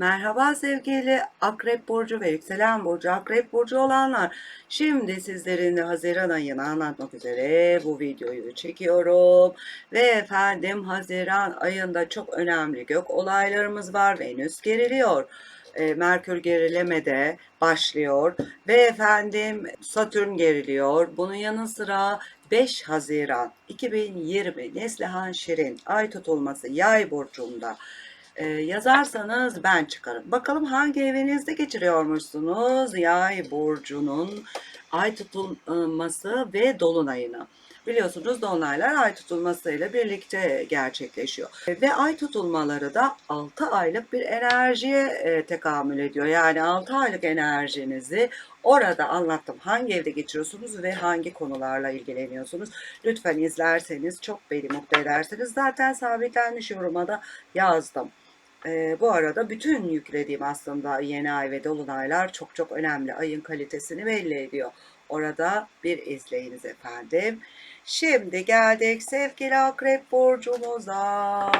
Merhaba sevgili Akrep Burcu ve Yükselen Burcu Akrep Burcu olanlar. Şimdi sizlerin Haziran ayını anlatmak üzere bu videoyu çekiyorum. Ve efendim Haziran ayında çok önemli gök olaylarımız var. Venüs geriliyor. E, Merkür gerilemede başlıyor ve efendim Satürn geriliyor. Bunun yanı sıra 5 Haziran 2020 Neslihan Şirin ay tutulması yay burcunda e, yazarsanız ben çıkarım. Bakalım hangi evinizde geçiriyormuşsunuz yay burcunun ay tutulması ve dolunayını. Biliyorsunuz dolunaylar ay tutulmasıyla birlikte gerçekleşiyor. Ve ay tutulmaları da 6 aylık bir enerjiye e, tekamül ediyor. Yani 6 aylık enerjinizi orada anlattım. Hangi evde geçiriyorsunuz ve hangi konularla ilgileniyorsunuz? Lütfen izlerseniz çok beni mutlu edersiniz. Zaten sabitlenmiş yoruma da yazdım. Ee, bu arada bütün yüklediğim aslında yeni ay ve dolunaylar çok çok önemli. Ayın kalitesini belli ediyor. Orada bir izleyiniz efendim. Şimdi geldik sevgili akrep burcumuza.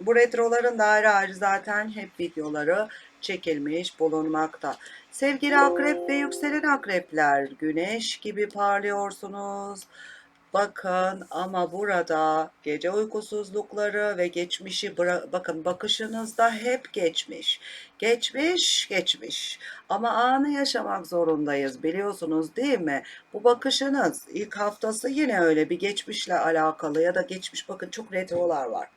Bu retroların da ayrı ayrı zaten hep videoları çekilmiş bulunmakta. Sevgili akrep ve yükselen akrepler güneş gibi parlıyorsunuz. Bakın ama burada gece uykusuzlukları ve geçmişi bakın bakışınızda hep geçmiş. Geçmiş, geçmiş. Ama anı yaşamak zorundayız biliyorsunuz değil mi? Bu bakışınız ilk haftası yine öyle bir geçmişle alakalı ya da geçmiş bakın çok retrolar var.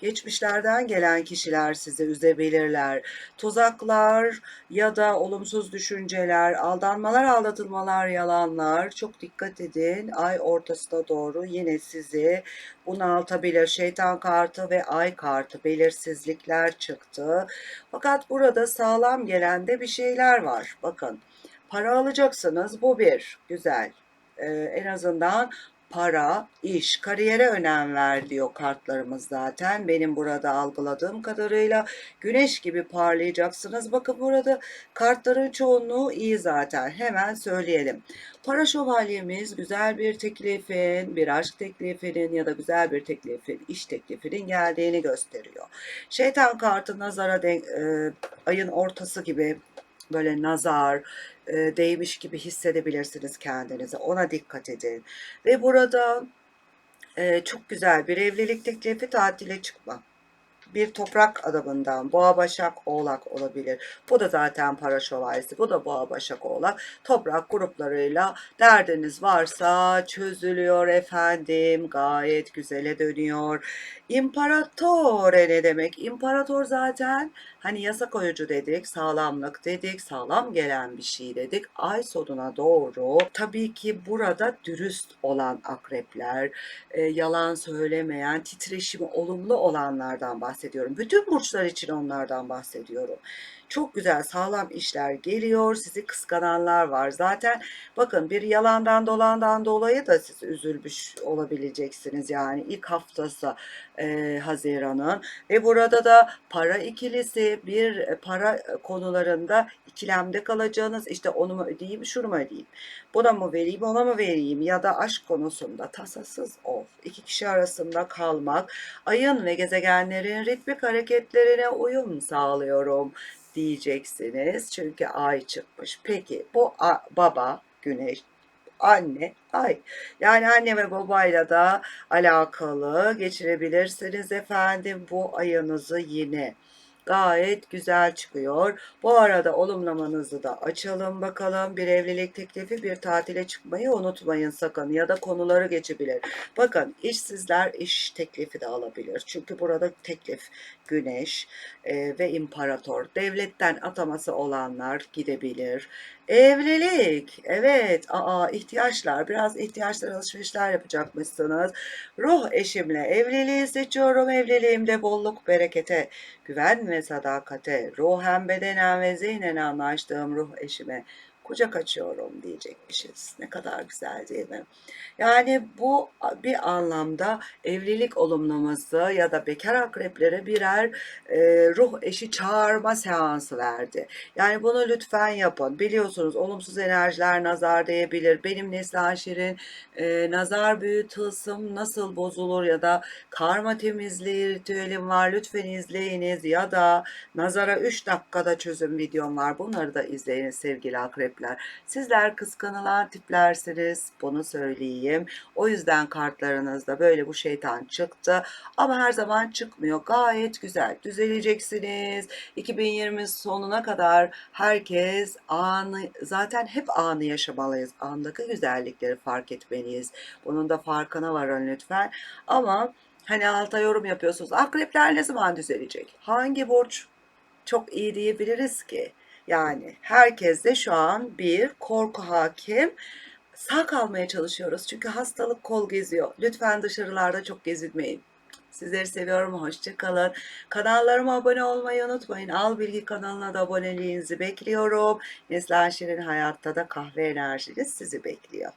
Geçmişlerden gelen kişiler sizi üzebilirler. Tuzaklar ya da olumsuz düşünceler, aldanmalar, aldatılmalar, yalanlar. Çok dikkat edin. Ay ortasına doğru yine sizi bunaltabilir. Şeytan kartı ve ay kartı belirsizlikler çıktı. Fakat burada sağlam gelen de bir şeyler var. Bakın para alacaksınız bu bir. Güzel. Ee, en azından para, iş, kariyere önem ver diyor kartlarımız zaten. Benim burada algıladığım kadarıyla güneş gibi parlayacaksınız. Bakın burada kartların çoğunluğu iyi zaten. Hemen söyleyelim. Para şövalyemiz güzel bir teklifin, bir aşk teklifinin ya da güzel bir teklifin, iş teklifinin geldiğini gösteriyor. Şeytan kartı nazara denk, e, ayın ortası gibi böyle nazar, e, değmiş gibi hissedebilirsiniz kendinizi. Ona dikkat edin. Ve burada çok güzel bir evlilik teklifi tatile çıkma. Bir toprak adamından boğa başak oğlak olabilir. Bu da zaten para şövalyesi. Bu da boğa başak oğlak. Toprak gruplarıyla derdiniz varsa çözülüyor efendim. Gayet güzele dönüyor. İmparatore ne demek? İmparator zaten hani yasa koyucu dedik, sağlamlık dedik, sağlam gelen bir şey dedik. Ay sonuna doğru tabii ki burada dürüst olan akrepler, e, yalan söylemeyen, titreşimi olumlu olanlardan bahsediyorum. Bütün burçlar için onlardan bahsediyorum. Çok güzel sağlam işler geliyor. Sizi kıskananlar var. Zaten bakın bir yalandan dolandan dolayı da siz üzülmüş olabileceksiniz. Yani ilk haftası e, Haziran'ın ve burada da para ikilisi bir e, para konularında ikilemde kalacağınız işte onu mu ödeyeyim şunu mu ödeyeyim buna mı vereyim ona mı vereyim ya da aşk konusunda tasasız ol iki kişi arasında kalmak ayın ve gezegenlerin ritmik hareketlerine uyum sağlıyorum diyeceksiniz. Çünkü ay çıkmış. Peki bu a- baba güneş anne ay. Yani anne ve babayla da alakalı geçirebilirsiniz efendim bu ayınızı yine. Gayet güzel çıkıyor. Bu arada olumlamanızı da açalım bakalım. Bir evlilik teklifi, bir tatile çıkmayı unutmayın sakın ya da konuları geçebilir. Bakın işsizler iş teklifi de alabilir. Çünkü burada teklif güneş e, ve imparator. Devletten ataması olanlar gidebilir. Evlilik. Evet. Aa ihtiyaçlar. Biraz ihtiyaçlar alışverişler yapacakmışsınız. Ruh eşimle evliliği seçiyorum. Evliliğimde bolluk, berekete, güven ve sadakate, ruhen, bedenen ve zihnen anlaştığım ruh eşime kucak açıyorum diyecekmişiz. Ne kadar güzel değil mi? Yani bu bir anlamda evlilik olumlaması ya da bekar akreplere birer e, ruh eşi çağırma seansı verdi. Yani bunu lütfen yapın. Biliyorsunuz olumsuz enerjiler nazar değebilir. Benim Neslihan Şirin e, nazar büyü tılsım nasıl bozulur ya da karma temizliği ritüelim var. Lütfen izleyiniz ya da nazara 3 dakikada çözüm videom var. Bunları da izleyiniz sevgili akrepler. Sizler kıskanılan tiplersiniz. Bunu söyleyeyim. O yüzden kartlarınızda böyle bu şeytan çıktı. Ama her zaman çıkmıyor. Gayet güzel. Düzeleceksiniz. 2020 sonuna kadar herkes anı zaten hep anı yaşamalıyız. Andaki güzellikleri fark etmeliyiz. Bunun da farkına varın lütfen. Ama hani alta yorum yapıyorsunuz. Akrepler ne zaman düzelecek? Hangi burç çok iyi diyebiliriz ki? Yani herkeste şu an bir korku hakim. Sağ kalmaya çalışıyoruz çünkü hastalık kol geziyor. Lütfen dışarılarda çok gezinmeyin. Sizleri seviyorum. Hoşçakalın. Kanallarıma abone olmayı unutmayın. Al Bilgi kanalına da aboneliğinizi bekliyorum. Neslihan Şirin Hayat'ta da kahve enerjiniz sizi bekliyor.